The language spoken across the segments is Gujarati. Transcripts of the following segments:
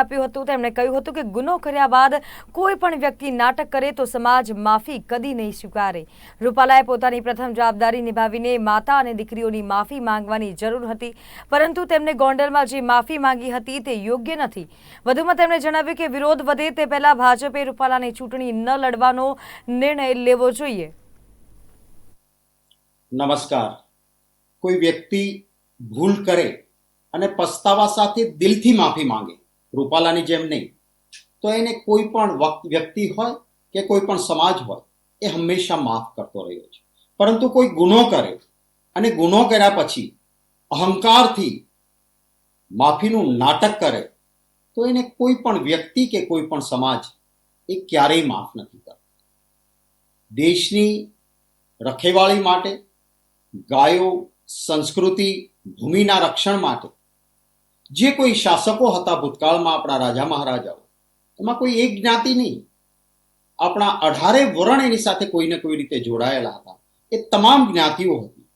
આપ્યું હતું. તેમણે કહ્યું હતું કે ગુનો કર્યા બાદ કોઈ પણ વ્યક્તિ નાટક કરે તો સમાજ માફી કદી નહીં સ્વીકારે. રૂપાલાએ પોતાની પ્રથમ જવાબદારી નિભાવીને માતા અને દીકરીઓની માફી માંગવાની જરૂર હતી. પરંતુ તેમણે ગોંડલમાં જે માફી માંગી હતી તે યોગ્ય નથી. વધુમાં તેમણે જણાવ્યું કે વિરોધ વધે તે પહેલા ભાજપે રૂપાલાની ચૂંટણી ન લડવાનો નિર્ણય લેવો જોઈએ. નમસ્કાર. કોઈ વ્યક્તિ ભૂલ કરે અને પસ્તાવા સાથે દિલથી માફી માંગે રૂપાલાની જેમ નહીં. તો એને કોઈ પણ વ્યક્તિ હોય કે કોઈ પણ સમાજ હોય, એ હંમેશા માફ કરતો રહ્યો છે. પરંતુ કોઈ ગુનો કરે અને ગુનો કર્યા પછી અહંકારથી માફીનું નાટક કરે, તો એને કોઈ પણ વ્યક્તિ કે કોઈ પણ સમાજ એ ક્યારેય માફ નથી કરતો. દેશની રખેવાળી માટે, ગાયો, સંસ્કૃતિ, ભૂમિના રક્ષણ માટે જે કોઈ શાસકો હતા ભૂતકાળમાં આપણા રાજા મહારાજાઓ, એમાં કોઈ એક જ્ઞાતિ નહીં. આપણા અઢારે વરણ એની સાથે કોઈને કોઈ રીતે જોડાયેલા હતા. એ તમામ જ્ઞાતિઓ હતી.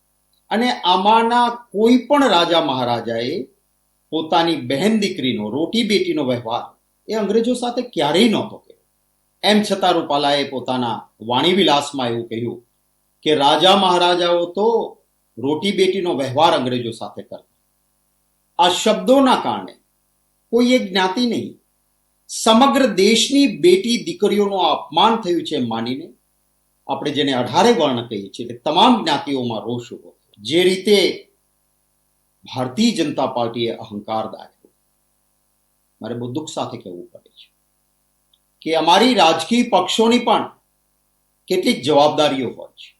અને આમાંના કોઈ પણ રાજા મહારાજાએ પોતાની બહેન દીકરીનો, રોટી બેટીનો વ્યવહાર એ અંગ્રેજો સાથે ક્યારેય નહોતો કર્યો. એમ છતાં રૂપાલાએ પોતાના વાણી વિલાસમાં એવું કહ્યું કે, રાજા મહારાજાઓ તો રોટી બેટીનો વ્યવહાર અંગ્રેજો સાથે કરતા આ શબ્દોના કારણે કોઈ એક જ્ઞાતિ નહીં. સમગ્ર દેશની બેટી દીકરીઓનું અપમાન થયું છે માનીને આપણે જેને અઢારે વર્ણ કહીએ છીએ એટલે તમામ જ્ઞાતિઓમાં રોષ ઊભો જે રીતે ભારતીય જનતા પાર્ટીએ અહંકાર દાખ્યો મારે બહુ દુઃખ સાથે કહેવું પડે છે કે અમારી રાજકીય પક્ષોની પણ કેટલીક જવાબદારીઓ હોય છે.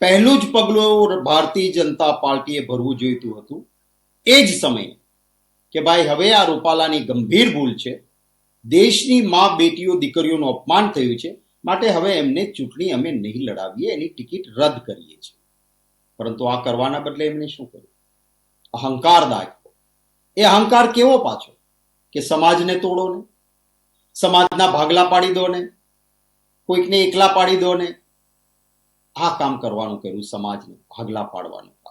પહેલું જ પગલું ભારતીય જનતા પાર્ટીએ ભરવું જોઈતું હતું એ જ સમયે કે ભાઈ હવે આ રૂપાલાની ગંભીર ભૂલ છે. દેશની મા બેટીઓ દીકરીઓનું અપમાન થયું છે. માટે હવે એમને ચૂંટણી અમે નહીં લડાવીએ, એની ટિકિટ રદ કરીએ છીએ. પરંતુ આ કરવાના બદલે એમને શું કર્યું? અહંકાર દાખવો એ અહંકાર કેવો પાછો? કે સમાજને તોડો ને? સમાજના ભાગલા પાડી દો ને? કોઈકને એકલા પાડી દો ને? આ કામ કરવાનું કર્યું, સમાજને ભાગલા પાડવાનું.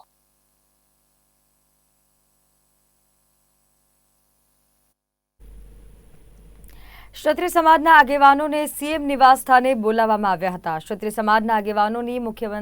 ક્ષત્રિય સમાજના આગેવાનોને સીએમ નિવાસ સ્થાને બોલાવવામાં આવ્યા હતા. ક્ષત્રિય સમાજના આગેવાનોની મુખ્યમંત્રી